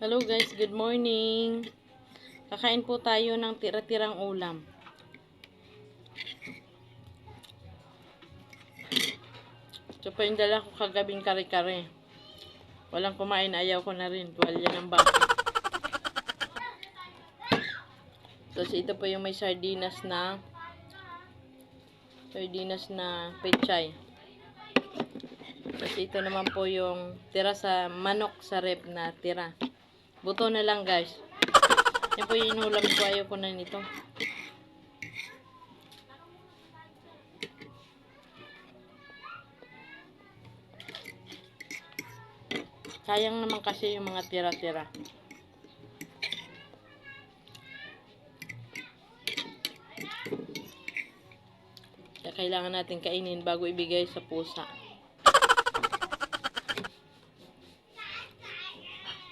Hello guys, good morning. Kakain po tayo ng tira-tirang ulam. Ito po yung dala ko kagabing kare-kare. Walang kumain, ayaw ko na rin. Tuwalya ng baka. Tapos ito po yung may sardinas na sardinas na pechay. Tapos ito naman po yung tira sa manok sa rep na tira. Buto na lang guys. Yan po yung inulam ko. Ayaw ko na nito. Sayang naman kasi yung mga tira-tira. Kaya kailangan natin kainin bago ibigay sa pusa.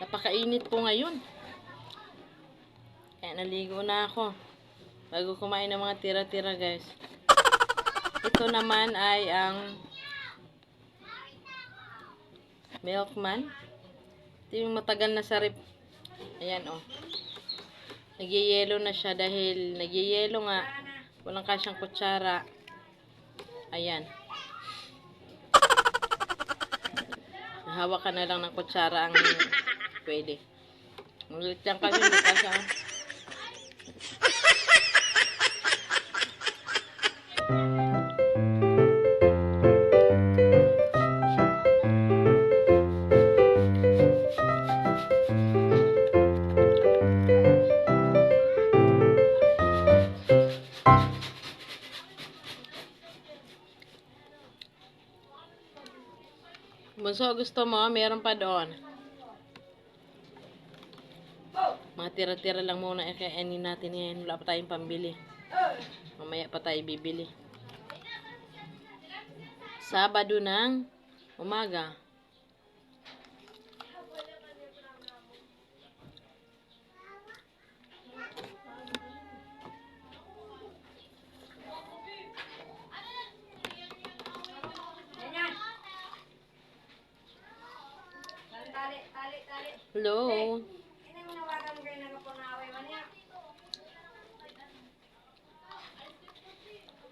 Napakainit po ngayon. Kaya naligo na ako. Bago kumain ng mga tira-tira guys. Ito naman ay ang milkman. Ito yung matagal na sa rip. Ayan oh. Nagyayelo na siya dahil nagyayelo nga. Walang kasyang kutsara. Ayan. Hawak ka na lang ng kutsara ang pwede. Ulit lang kasi hindi kasya. Bunso, gusto mo? Meron pa doon. Mga tira-tira lang muna. Eh, kainin natin yan. Wala pa tayong pambili. Mamaya pa tayo bibili. Sabado ng umaga. Hello.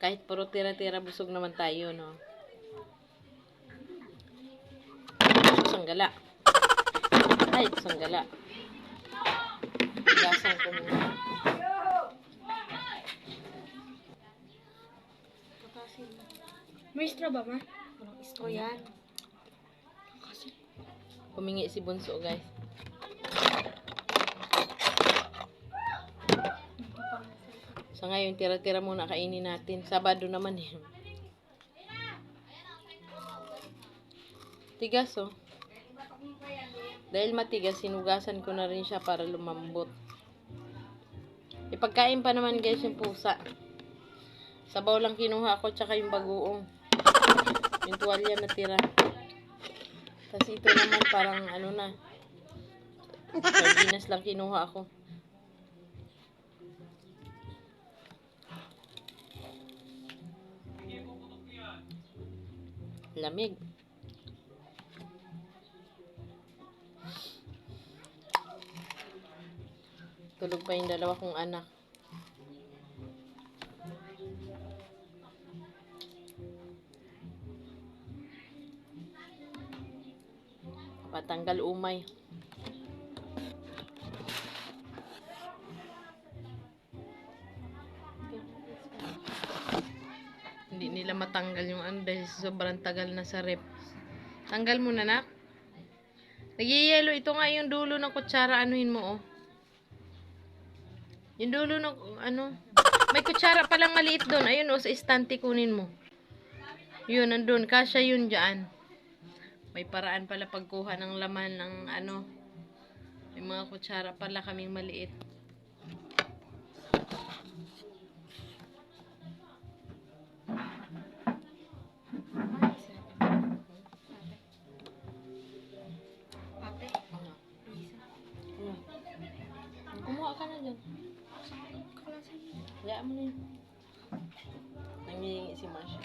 Kahit puro tira-tira, busog naman tayo, no? Sanggala. Ay, sanggala. Gasan ko muna. May straw ba, ma? Walang straw yan. Humingi si Bunso, guys. So ngayon, tira-tira muna kainin natin. Sabado naman eh. Tigas oh. Dahil matigas, sinugasan ko na rin siya para lumambot. Ipagkain pa naman guys yung pusa. Sabaw lang kinuha ko tsaka yung bagoong. Yung tuwalya na tira. Tapos ito naman parang ano na. Sardinas lang kinuha ako. Lamig. Tulog pa yung dalawa kong anak. Patanggal umay. Nila matanggal yung ano dahil sobrang tagal na sa rep. Tanggal mo na nak. Nagyayelo. Ito nga yung dulo ng kutsara. Anuhin mo oh. Yung dulo ng ano. May kutsara palang maliit doon. Ayun oh sa istante kunin mo. Yun, nandun. Kasya yun dyan. May paraan pala pagkuha ng laman ng ano. May mga kutsara pala kaming maliit. ka na dyan. Hayaan mo na yun. Nangihingi si Masha.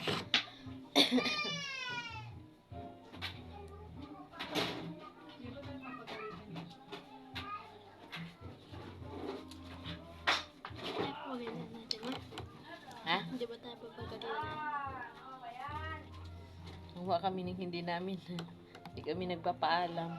Hindi ba tayo papagalitan? Huwa kami ng hindi namin. hindi kami nagpapaalam.